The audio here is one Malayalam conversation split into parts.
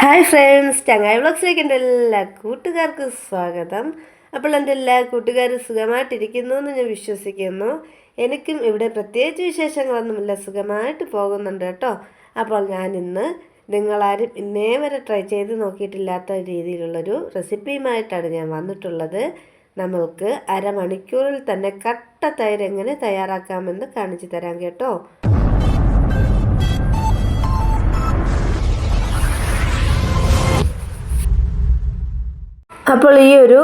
ഹായ് ഫ്രണ്ട്സ് ചങ്ങായി വ്ളോഗ്സിലേക്ക് എന്റെ എല്ലാ കൂട്ടുകാർക്കും സ്വാഗതം. അപ്പോൾ എന്റെ എല്ലാ കൂട്ടുകാരും സുഖമായിട്ടിരിക്കുന്നു എന്ന് ഞാൻ വിശ്വസിക്കുന്നു. എനിക്കും ഇവിടെ പ്രത്യേകിച്ച് വിശേഷങ്ങളൊന്നുമില്ല സുഖമായിട്ട് പോകുന്നുണ്ട് കേട്ടോ. അപ്പോൾ ഞാൻ ഇന്ന് നിങ്ങളാരും ഇന്നേ വരെ ട്രൈ ചെയ്ത് നോക്കിയിട്ടില്ലാത്ത രീതിയിലുള്ളൊരു റെസിപ്പിയുമായിട്ടാണ് ഞാൻ വന്നിട്ടുള്ളത്. നമ്മൾക്ക് അരമണിക്കൂറിൽ തന്നെ കട്ട തൈര് എങ്ങനെ തയ്യാറാക്കാമെന്ന് കാണിച്ചു തരാം കേട്ടോ. അപ്പോൾ ഈ ഒരു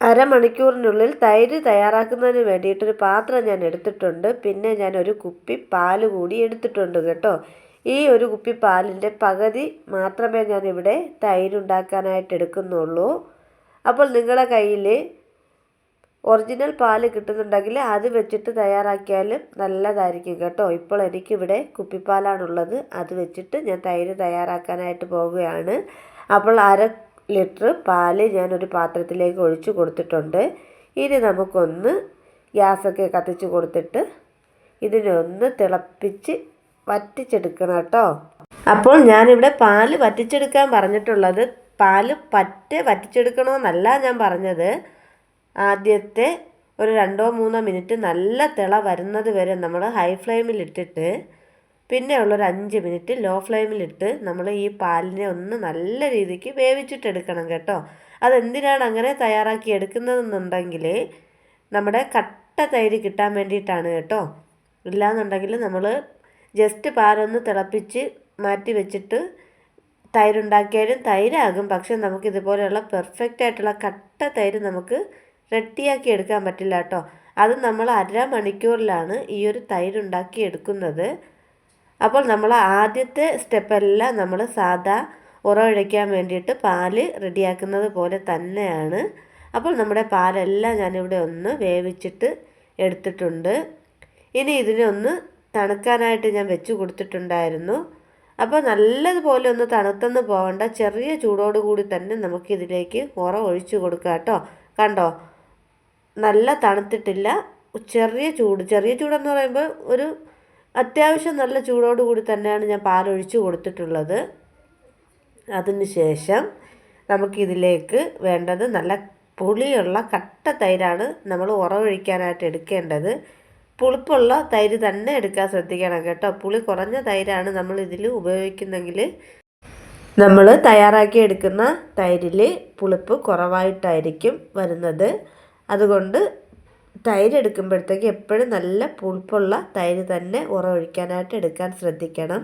അരമണിക്കൂറിനുള്ളിൽ തൈര് തയ്യാറാക്കുന്നതിന് വേണ്ടിയിട്ടൊരു പാത്രം ഞാൻ എടുത്തിട്ടുണ്ട്. പിന്നെ ഞാൻ ഒരു കുപ്പി പാൽ കൂടി എടുത്തിട്ടുണ്ട് കേട്ടോ. ഈ ഒരു കുപ്പി പാലിന്റെ പകുതി മാത്രമേ ഞാൻ ഇവിടെ തൈര് ഉണ്ടാക്കാനായിട്ട് എടുക്കുന്നുള്ളൂ. അപ്പോൾ നിങ്ങളുടെ കയ്യിൽ ഒറിജിനൽ പാൽ കിട്ടുന്നുണ്ടെങ്കിൽ അത് വെച്ചിട്ട് തയ്യാറാക്കിയാലും നല്ലതായിരിക്കും കേട്ടോ. ഇപ്പോൾ എനിക്കിവിടെ കുപ്പിപ്പാലാണുള്ളത്. അത് വെച്ചിട്ട് ഞാൻ തൈര് തയ്യാറാക്കാനായിട്ട് പോവുകയാണ്. അപ്പോൾ അര ലിറ്റർ പാൽ ഞാനൊരു പാത്രത്തിലേക്ക് ഒഴിച്ചു കൊടുത്തിട്ടുണ്ട്. ഇനി നമുക്കൊന്ന് ഗ്യാസൊക്കെ കത്തിച്ച് കൊടുത്തിട്ട് ഇതിനൊന്ന് തിളപ്പിച്ച് വറ്റിച്ചെടുക്കണം കേട്ടോ. അപ്പോൾ ഞാനിവിടെ പാൽ വറ്റിച്ചെടുക്കാൻ പറഞ്ഞിട്ടുള്ളത് പാൽ പറ്റെ വറ്റിച്ചെടുക്കണമെന്നല്ല ഞാൻ പറഞ്ഞത്. ആദ്യത്തെ ഒരു രണ്ടോ മൂന്നോ മിനിറ്റ് നല്ല തിള വരുന്നത് വരെ നമ്മൾ ഹൈ ഫ്ലെയിമിൽ ഇട്ടിട്ട് പിന്നെ ഉള്ളൊരു അഞ്ച് മിനിറ്റ് ലോ ഫ്ലെയിമിലിട്ട് നമ്മൾ ഈ പാലിനെ ഒന്ന് നല്ല രീതിക്ക് വേവിച്ചിട്ടെടുക്കണം കേട്ടോ. അതെന്തിനാണ് അങ്ങനെ തയ്യാറാക്കി എടുക്കുന്നതെന്നുണ്ടെങ്കിൽ നമ്മുടെ കട്ട തൈര് കിട്ടാൻ വേണ്ടിയിട്ടാണ് കേട്ടോ. ഇല്ലയെന്നുണ്ടെങ്കിൽ നമ്മൾ ജസ്റ്റ് പാലൊന്ന് തിളപ്പിച്ച് മാറ്റി വെച്ചിട്ട് തൈരുണ്ടാക്കിയാലും തൈരാകും. പക്ഷെ നമുക്ക് ഇതുപോലെയുള്ള പെർഫെക്റ്റ് ആയിട്ടുള്ള കട്ട തൈര് നമുക്ക് റെഡിയാക്കി എടുക്കാൻ പറ്റില്ല കേട്ടോ. അത് നമ്മൾ അരമണിക്കൂറിലാണ് ഈ ഒരു തൈരുണ്ടാക്കി എടുക്കുന്നത് അപ്പോൾ നമ്മൾ ആദ്യത്തെ സ്റ്റെപ്പെല്ലാം നമ്മൾ സാധാ ഉറവഴിക്കാൻ വേണ്ടിയിട്ട് പാൽ റെഡിയാക്കുന്നത് പോലെ തന്നെയാണ്. അപ്പോൾ നമ്മുടെ പാലെല്ലാം ഞാനിവിടെ ഒന്ന് വേവിച്ചിട്ട് എടുത്തിട്ടുണ്ട്. ഇനി ഇതിനെ ഒന്ന് തണുക്കാനായിട്ട് ഞാൻ വെച്ച് കൊടുത്തിട്ടുണ്ടായിരുന്നു. അപ്പോൾ നല്ലതുപോലെ ഒന്ന് തണുത്തെന്ന് പോകണ്ട ചെറിയ ചൂടോട് കൂടി തന്നെ നമുക്കിതിലേക്ക് ഉറ ഒഴിച്ചു കൊടുക്കാം കേട്ടോ. കണ്ടോ? നല്ല തണുത്തിട്ടില്ല. ചെറിയ ചൂട് ചെറിയ ചൂടെന്ന് പറയുമ്പോൾ ഒരു അത്യാവശ്യം നല്ല ചൂടോടുകൂടി തന്നെയാണ് ഞാൻ പാലൊഴിച്ച് കൊടുത്തിട്ടുള്ളത്. അതിന് ശേഷം നമുക്കിതിലേക്ക് വേണ്ടത് നല്ല പുളിയുള്ള കട്ട തൈരാണ് നമ്മൾ ഉറവൊഴിക്കാനായിട്ട് എടുക്കേണ്ടത്. പുളിപ്പുള്ള തൈര് തന്നെ എടുക്കാൻ ശ്രദ്ധിക്കണം കേട്ടോ. പുളി കുറഞ്ഞ തൈരാണ് നമ്മൾ ഇതിൽ ഉപയോഗിക്കുന്നെങ്കിൽ നമ്മൾ തയ്യാറാക്കി എടുക്കുന്ന തൈരിൽ പുളിപ്പ് കുറവായിട്ടായിരിക്കും വരുന്നത്. അതുകൊണ്ട് തൈര് എടുക്കുമ്പോഴത്തേക്ക് എപ്പോഴും നല്ല പുളിപ്പുള്ള തൈര് തന്നെ ഉറവൊഴിക്കാനായിട്ട് എടുക്കാൻ ശ്രദ്ധിക്കണം.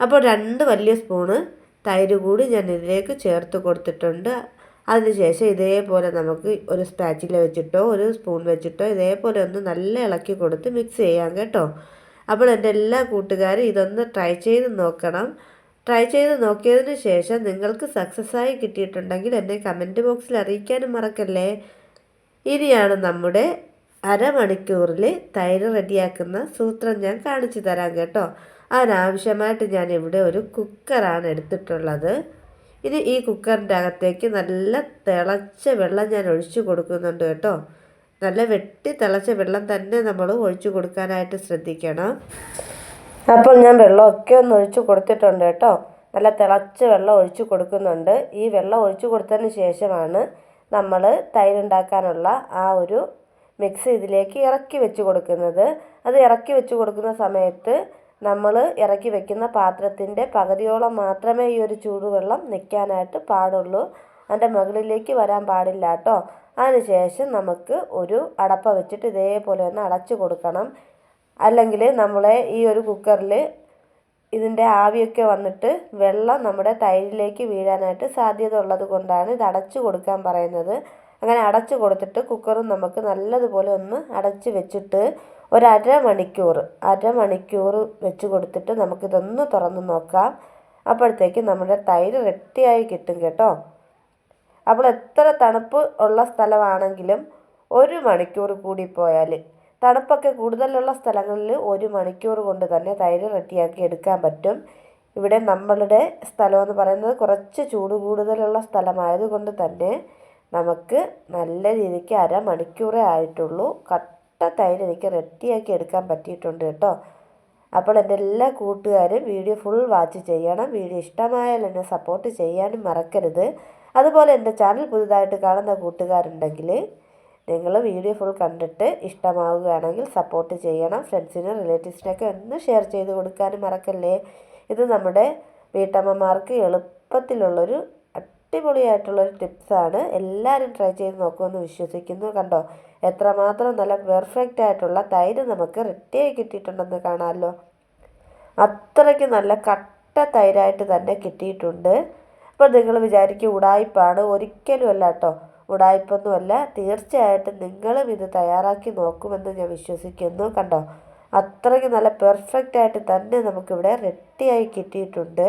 അപ്പോൾ രണ്ട് വലിയ സ്പൂണ് തൈര് കൂടി ഞാൻ ഇതിലേക്ക് ചേർത്ത് കൊടുത്തിട്ടുണ്ട്. അതിനുശേഷം ഇതേപോലെ നമുക്ക് ഒരു സ്പാച്ചില വെച്ചിട്ടോ ഒരു സ്പൂൺ വെച്ചിട്ടോ ഇതേപോലെ ഒന്ന് നല്ല ഇളക്കി കൊടുത്ത് മിക്സ് ചെയ്യാം കേട്ടോ. അപ്പോൾ എന്റെ എല്ലാ കൂട്ടുകാരും ഇതൊന്ന് ട്രൈ ചെയ്ത് നോക്കണം. ട്രൈ ചെയ്ത് നോക്കിയതിന് ശേഷം നിങ്ങൾക്ക് സക്സസ് ആയി കിട്ടിയിട്ടുണ്ടെങ്കിൽ എന്നെ കമന്റ് ബോക്സിൽ അറിയിക്കാനും മറക്കല്ലേ. ഇനിയാണ് നമ്മുടെ അരമണിക്കൂറിൽ തൈര് റെഡിയാക്കുന്ന സൂത്രം ഞാൻ കാണിച്ചു തരാം കേട്ടോ. അതിനാവശ്യമായിട്ട് ഞാൻ ഇവിടെ ഒരു കുക്കറാണ് എടുത്തിട്ടുള്ളത്. ഇനി ഈ കുക്കറിന്റെ അകത്തേക്ക് നല്ല തിളച്ച വെള്ളം ഞാൻ ഒഴിച്ചു കൊടുക്കുന്നുണ്ട് കേട്ടോ. നല്ല വെട്ടി തിളച്ച വെള്ളം തന്നെ നമ്മൾ ഒഴിച്ചു കൊടുക്കാനായിട്ട് ശ്രദ്ധിക്കണം. അപ്പോൾ ഞാൻ വെള്ളമൊക്കെ ഒന്ന് ഒഴിച്ചു കൊടുത്തിട്ടുണ്ട് കേട്ടോ. നല്ല തിളച്ച വെള്ളം ഒഴിച്ചു കൊടുക്കുന്നുണ്ട്. ഈ വെള്ളം ഒഴിച്ചു കൊടുത്തതിന് ശേഷമാണ് നമ്മൾ തൈരുണ്ടാക്കാനുള്ള ആ ഒരു മിക്സ് ഇതിലേക്ക് ഇറക്കി വെച്ച് കൊടുക്കുന്നത്. അത് ഇറക്കി വെച്ച് കൊടുക്കുന്ന സമയത്ത് നമ്മൾ ഇറക്കി വെക്കുന്ന പാത്രത്തിന്റെ പകുതിയോളം മാത്രമേ ഈ ഒരു ചൂടുവെള്ളം നിൽക്കാനായിട്ട് പാടുള്ളൂ. അതിന്റെ മുകളിലേക്ക് വരാൻ പാടില്ല കേട്ടോ. അതിനുശേഷം നമുക്ക് ഒരു അടപ്പ വെച്ചിട്ട് ഇതേപോലെ ഒന്ന് അടച്ചു കൊടുക്കണം. അല്ലെങ്കിൽ നമ്മളെ ഈ ഒരു കുക്കറിൽ ഇതിന്റെ ആവിയൊക്കെ വന്നിട്ട് വെള്ളം നമ്മുടെ തൈരിലേക്ക് വീഴാനായിട്ട് സാധ്യത ഉള്ളത് കൊണ്ടാണ് ഇത് അടച്ചു കൊടുക്കാൻ പറയുന്നത്. അങ്ങനെ അടച്ചു കൊടുത്തിട്ട് കുക്കറും നമുക്ക് നല്ലതുപോലെ ഒന്ന് അടച്ച് വെച്ചിട്ട് ഒരു അരമണിക്കൂർ അരമണിക്കൂർ വെച്ച് കൊടുത്തിട്ട് നമുക്കിതൊന്ന് തുറന്ന് നോക്കാം. അപ്പോഴത്തേക്ക് നമ്മുടെ തൈര് റെഡിയായി കിട്ടും കേട്ടോ. അപ്പോൾ എത്ര തണുപ്പ് ഉള്ള സ്ഥലമാണെങ്കിലും ഒരു മണിക്കൂർ കൂടി പോയാൽ തണുപ്പൊക്കെ കൂടുതലുള്ള സ്ഥലങ്ങളിൽ ഒരു മണിക്കൂർ കൊണ്ട് തന്നെ തൈര് റെഡിയാക്കി എടുക്കാൻ പറ്റും. ഇവിടെ നമ്മളുടെ സ്ഥലമെന്ന് പറയുന്നത് കുറച്ച് ചൂട് കൂടുതലുള്ള സ്ഥലമായതുകൊണ്ട് തന്നെ നമുക്ക് നല്ല രീതിക്ക് അരമണിക്കൂറേ ആയിട്ടുള്ളൂ. കട്ട തൈര് എനിക്ക് റെഡിയാക്കി എടുക്കാൻ പറ്റിയിട്ടുണ്ട് കേട്ടോ. അപ്പോൾ എന്റെ എല്ലാ കൂട്ടുകാരും വീഡിയോ ഫുൾ വാച്ച് ചെയ്യണം. വീഡിയോ ഇഷ്ടമായാൽ എന്നെ സപ്പോർട്ട് ചെയ്യാനും മറക്കരുത്. അതുപോലെ എന്റെ ചാനൽ പുതുതായിട്ട് കാണുന്ന കൂട്ടുകാരുണ്ടെങ്കിൽ നിങ്ങൾ വീഡിയോ ഫുൾ കണ്ടിട്ട് ഇഷ്ടമാവുകയാണെങ്കിൽ സപ്പോർട്ട് ചെയ്യണം. ഫ്രണ്ട്സിനും റിലേറ്റീവ്സിനൊക്കെ ഒന്ന് ഷെയർ ചെയ്ത് കൊടുക്കാനും മറക്കല്ലേ? ഇത് നമ്മുടെ വീട്ടമ്മമാർക്ക് എളുപ്പത്തിലുള്ളൊരു അടിപൊളിയായിട്ടുള്ളൊരു ടിപ്സാണ്. എല്ലാവരും ട്രൈ ചെയ്ത് നോക്കുമെന്ന് വിശ്വസിക്കുന്നു. കണ്ടോ? എത്രമാത്രം നല്ല പെർഫെക്റ്റ് ആയിട്ടുള്ള തൈര് നമുക്ക് റെഡിയായി കിട്ടിയിട്ടുണ്ടെന്ന് കാണാമല്ലോ. അത്രയ്ക്ക് നല്ല കട്ട തൈരായിട്ട് തന്നെ കിട്ടിയിട്ടുണ്ട്. അപ്പോൾ നിങ്ങൾ വിചാരിക്കും ഉടായ്പാണ് ഒരിക്കലും അല്ല കേട്ടോ. ഉടായ്പൊന്നുമല്ല തീർച്ചയായിട്ടും നിങ്ങളും ഇത് തയ്യാറാക്കി നോക്കുമെന്ന് ഞാൻ വിശ്വസിക്കുന്നു. കണ്ടോ? അത്രയ്ക്ക് നല്ല പെർഫെക്റ്റ് ആയിട്ട് തന്നെ നമുക്കിവിടെ റെഡിയായി കിട്ടിയിട്ടുണ്ട്.